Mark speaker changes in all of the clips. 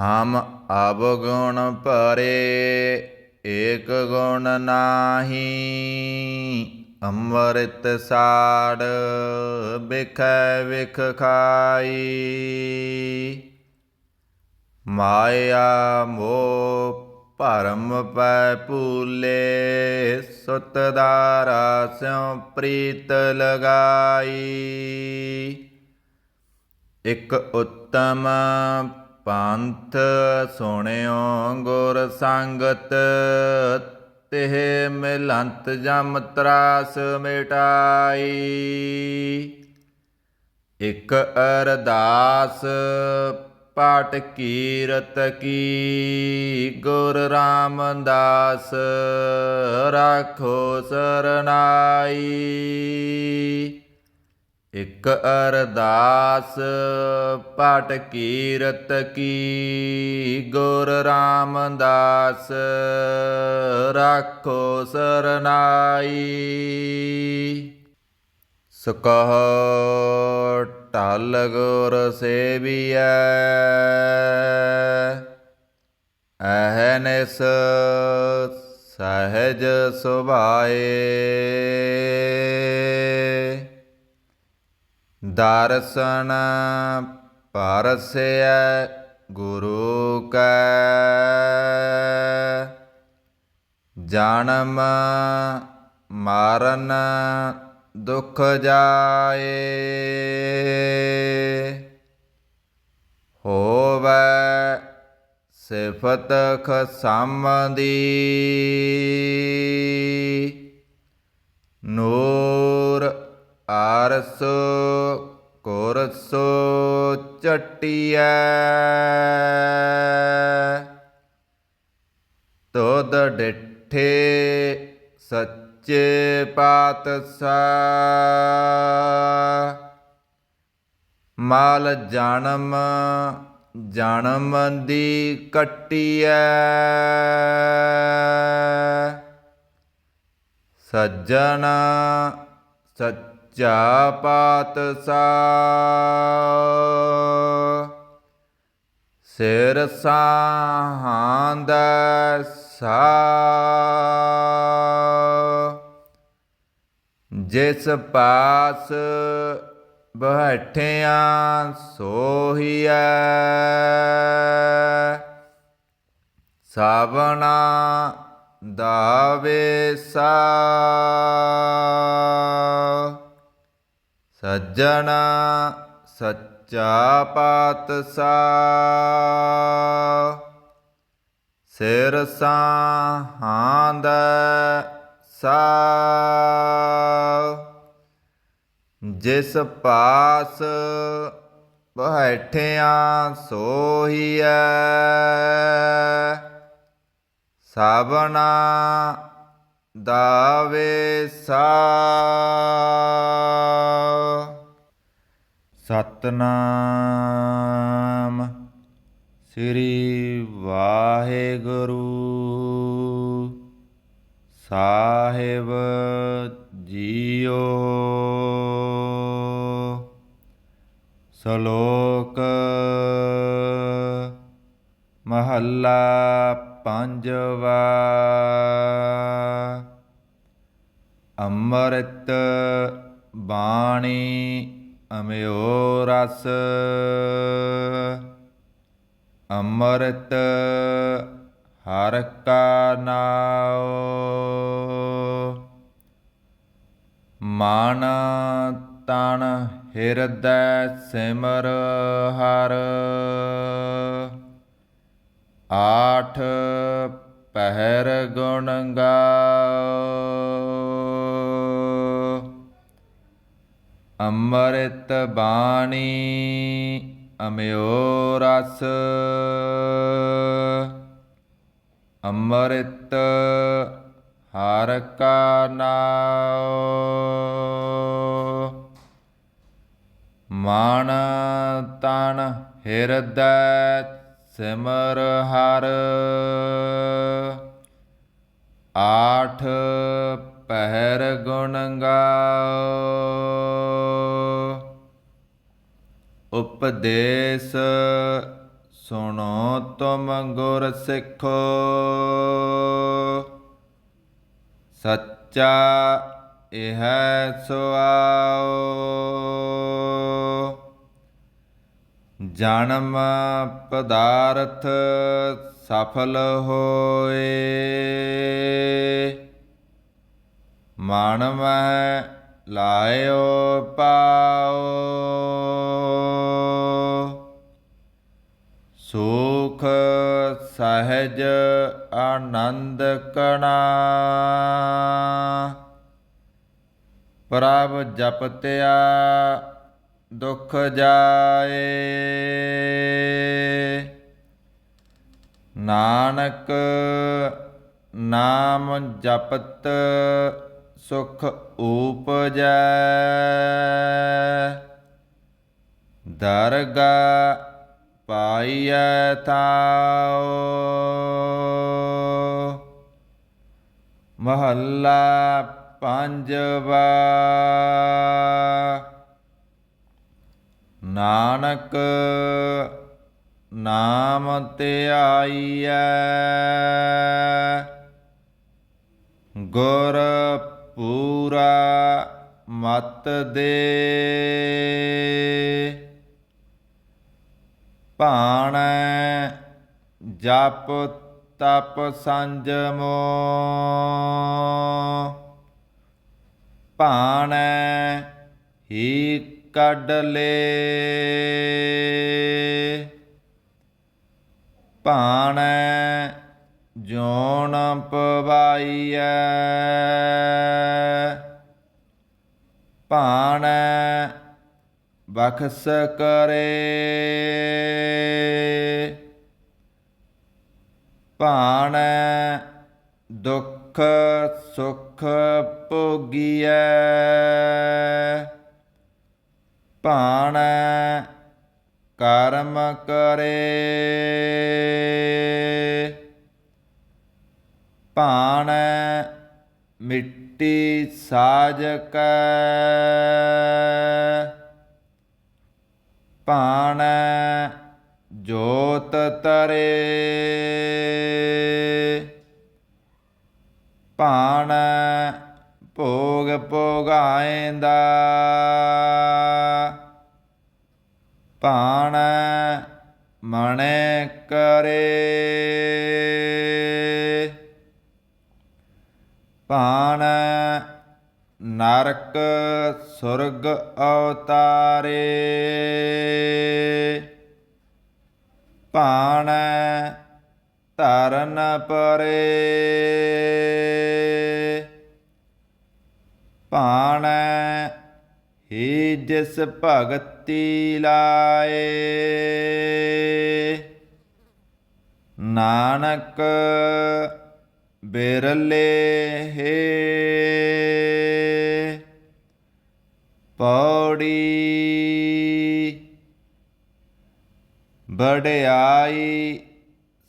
Speaker 1: ਹਮ ਅਵਗੁਣ ਭਰੇ ਏਕ ਗੁਣ ਨਾਹੀ, ਅੰਮ੍ਰਿਤ ਸਾੜ ਬਿਖੈ ਵਿਖ ਖਾਈ। ਮਾਇਆ ਮੋਹ ਭਰਮ ਪੈ ਭੂਲੇ, ਸੁਤ ਦਾਰਾ ਸਿਉ ਪ੍ਰੀਤ ਲਗਾਈ। ਇਕ ਉੱਤਮ ਪੰਥ ਸੁਣਿਓ ਗੁਰ ਸੰਗਤ, ਤਿਹ ਮਿਲੰਤ ਜਮ ਤਰਾਸ ਮਿਟਾਈ। ਇਕ ਅਰਦਾਸ ਪਾਟ ਕੀਰਤ ਕੀ, ਗੁਰ ਰਾਮਦਾਸ ਰਾਖੋ ਸਰਨਾਈ। ਇਕ ਅਰਦਾਸ ਪਾਟ ਕੀਰਤ ਕੀ, ਗੁਰ ਰਾਮਦਾਸ ਰਾਖੋ ਸਰਨਾਈ। ਸਕਹ ਟਲ ਗੁਰ ਸੇਵੀਐ, ਅਹਨਿਸ ਸਹਜ ਸੁਭਾਏ। ਦਰਸ਼ਨ ਪਰਸੈ ਗੁਰੂ ਕੈ। ਜਨਮ ਮਰਨ ਦੁਖ ਜਾਏ। ਹੋਵੇ ਸਿਫਤ ਖਸਮ ਦੀ ਨੂਰ ਅਰਸ ਕੁਰਸੋ ਚਟਿਐ। ਤੋਦ ਡਿਠੇ ਸੱਚੇ ਪਾਤਸ਼ਾਹ। ਮਾਲ ਜਨਮ ਜਨਮ ਦੀ ਕਟਿਐ। ਸੱਜਣ ਸੱਚਾ ਪਾਤਸ਼ਾਹ। ਸਿਰ ਸਾਹਾਂਦ ਸਾ ਜਿਸ ਪਾਸ ਬੈਠਿਆਂ ਸੋਹੀਐ। ਸਾਵਣਾ ਦਾਵੇ ਸਾ ਸੱਜਣਾ ਸੱਚਾ ਪਾਤਸ਼ਾਹ ਸਿਰ ਸਾਹਾਂਦ ਸਾ। ਜਿਸ ਪਾਸ ਬੈਠਿਆਂ ਸੋਹੀਐ। ਸਾਵਣਾ ਦਾਵੇ ਸਾ। ਸਤਨਾਮ ਸ੍ਰੀ ਵਾਹਿਗੁਰੂ ਸਾਹਿਬ ਜੀਓ। ਸ਼ਲੋਕ ਮਹੱਲਾ ਪੰਜਵਾ। ਅੰਮ੍ਰਿਤ ਬਾਣੀ ਅਮਿਓ ਰਸ, ਅੰਮ੍ਰਿਤ ਹਰ ਕਾ ਨਾਉ। ਮਨ ਤਨ ਹਿਰਦੈ ਸਿਮਰ ਹਰ, ਆਠ ਪਹਿਰ ਗੁਣ ਗਾਓ ਅੰਮ੍ਰਿਤ ਬਾਣੀ ਅਮਿਓ ਰਸ। ਅੰਮ੍ਰਿਤ ਹਰ ਕਾ ਨਾਉ। ਮਨ ਤਨ ਹਿਰਦੈ ਸਿਮਰ ਹਰ। ਆਠ ਪਹਿਰ ਗੁਣ ਗਾਓ ਉਪਦੇਸ਼ ਸੁਣੋ ਤੁਮ ਗੁਰ ਸਿੱਖੋ। ਸੱਚਾ ਇਹ ਸੁਆਓ। ਜਨਮ ਪਦਾਰਥ ਸਫਲ ਹੋਏ। ਮਨ ਮਹਿ ਲਾਇਓ ਪਾਓ। ਸਹਿਜ ਆਨੰਦ ਕਣਾ। ਪ੍ਰਭ ਜਪਤਿਆ ਦੁਖ ਜਾਏ। ਨਾਨਕ ਨਾਮ ਜਪਤ ਸੁਖ ਉਪਜੈ। ਦਰਗਾ ਪਾਈਐ ਥਾਉ ਮਹੱਲਾ ਪੰਜਵਾ। ਨਾਨਕ ਨਾਮ ਧਿਆਈਐ ਗੁਰ ਪੂਰਾ ਮਤ ਦੇ। ਭਾਣੈ ਜਪ ਤਪ ਸੰਜਮੋ ਭਾਣੈ ਹੀ ਕੱਢ ਲੇ। ਭਾਣੈ ਜੋਨ ਪਵਾਈਐ। ਭਾਣੈ ਬਖਸ ਕਰੇ। ਭਾਣੈ ਦੁਖ ਸੁਖ ਭੋਗੀਐ। ਭਾਣੈ ਕਰਮ ਕਰੇ। ਭਾਣੈ ਮਿੱਟੀ ਸਾਜ ਕੈ। ਭਾਣੈ ਜੋਤ ਤਰੇ। ਭਾਣੈ ਭੋਗ ਭੋਗਾਏਂਦਾ। ਭਾਣੈ ਮਣੇ ਕਰੇ। ਭਾਣੈ ਨਰਕ ਸੁਰਗ ਅਵਤਾਰੇ। ਭਾਣੈ ਧਰਨ ਪਰੇ। ਭਾਣੈ ਹੀ ਜਿਸ ਭਗਤੀ ਲਾਏ। ਨਾਨਕ ਬਿਰਲੇ ਹੈ। ਪੌੜੀ ਬੜਿਆਈ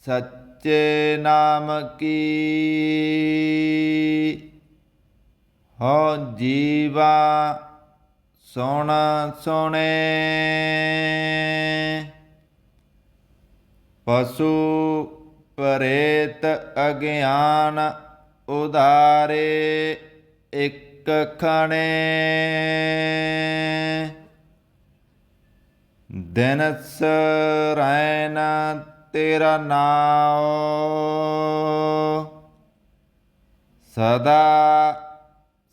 Speaker 1: ਸੱਚੇ ਨਾਮ ਕੀ? ਹੋ ਜੀਵਾ ਸੁਣ ਸੁਣੇ। ਪਸ਼ੂ ਪ੍ਰੇਤ ਅਗਿਆਨ ਉਧਾਰੇ ਇੱਕ ਖਣੇ। ਦਿਨ ਸਰੈਨ ਤੇਰਾ ਨਾਉ। ਸਦਾ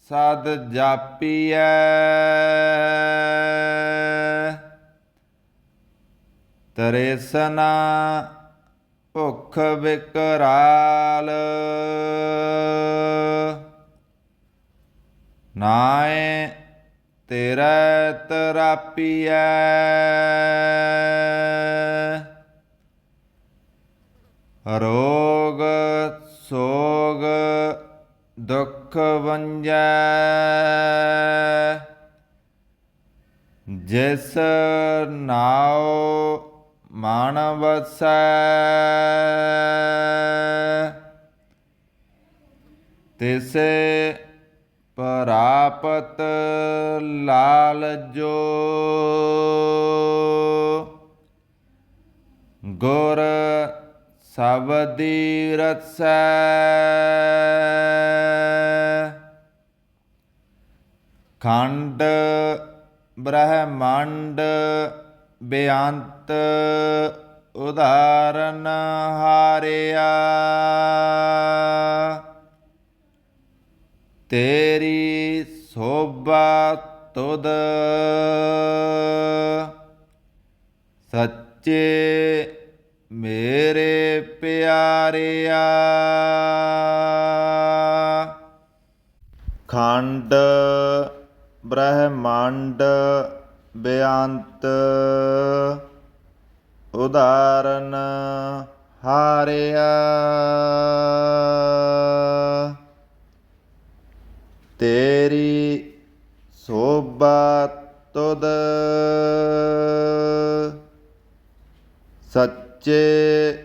Speaker 1: ਸਦ ਜਾਪੀਐ। ਤਰੇਸਨਾ ਭੁਖ ਵਿਕਰਾਲ ਨਾਏ ਤੇਰਾ ਤਰਾਪੀਐ। ਰੋਗ ਸੋਗ ਦੁਖ ਵੰਜੈ। ਜਿਸ ਨਾਉ ਮਨ ਵਸੈ। ਤਿਸੇ ਪ੍ਰਾਪਤ ਲਾਲ ਜੋ ਗੁਰ ਸਬਦੀ ਰਸੈ ਖੰਡ ਬ੍ਰਹਮੰਡ ਬੇਅੰਤ ਉਦਾਹਰਨ ਹਾਰਿਆ। ਤੇਰੀ ਸੋਭਾ ਤੁਧ ਸੱਚੇ ਮੇਰੇ ਪਿਆਰਿਆ। ਖੰਡ ਬ੍ਰਹਮੰਡ ਬੇਅੰਤ ਉਦਾਹਰਨ ਹਾਰਿਆ। ਤੇਰੀ ਸੋਭਾ ਤੁਧ ਸੱਚੇ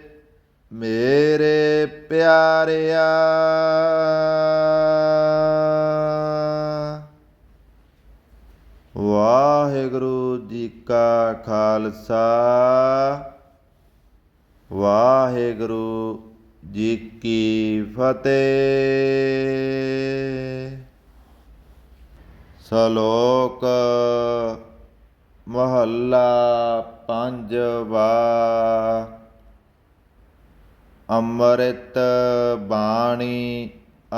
Speaker 1: ਮੇਰੇ ਪਿਆਰਿਆ। ਵਾਹਿਗੁਰੂ ਜੀ ਕਾ ਖਾਲਸਾ। ਵਾਹਿਗੁਰੂ ਜੀ ਕੀ ਫਤਿਹ। ਸ਼ਲੋਕ ਮਹੱਲਾ ਪੰਜਵਾ। ਅੰਮ੍ਰਿਤ ਬਾਣੀ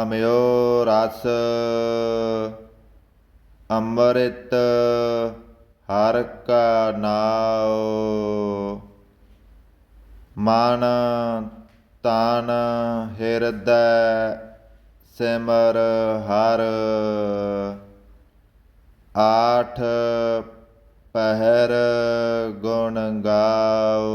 Speaker 1: ਅਮਿਓ ਰਸ। ਅੰਮ੍ਰਿਤ ਹਰ ਕਾ ਨਾਉ। ਮਨ ਤਨ ਹਿਰਦੈ ਸਿਮਰ ਹਰ। ਆਠ ਪਹਿਰ ਗੁਣ ਗਾਓ।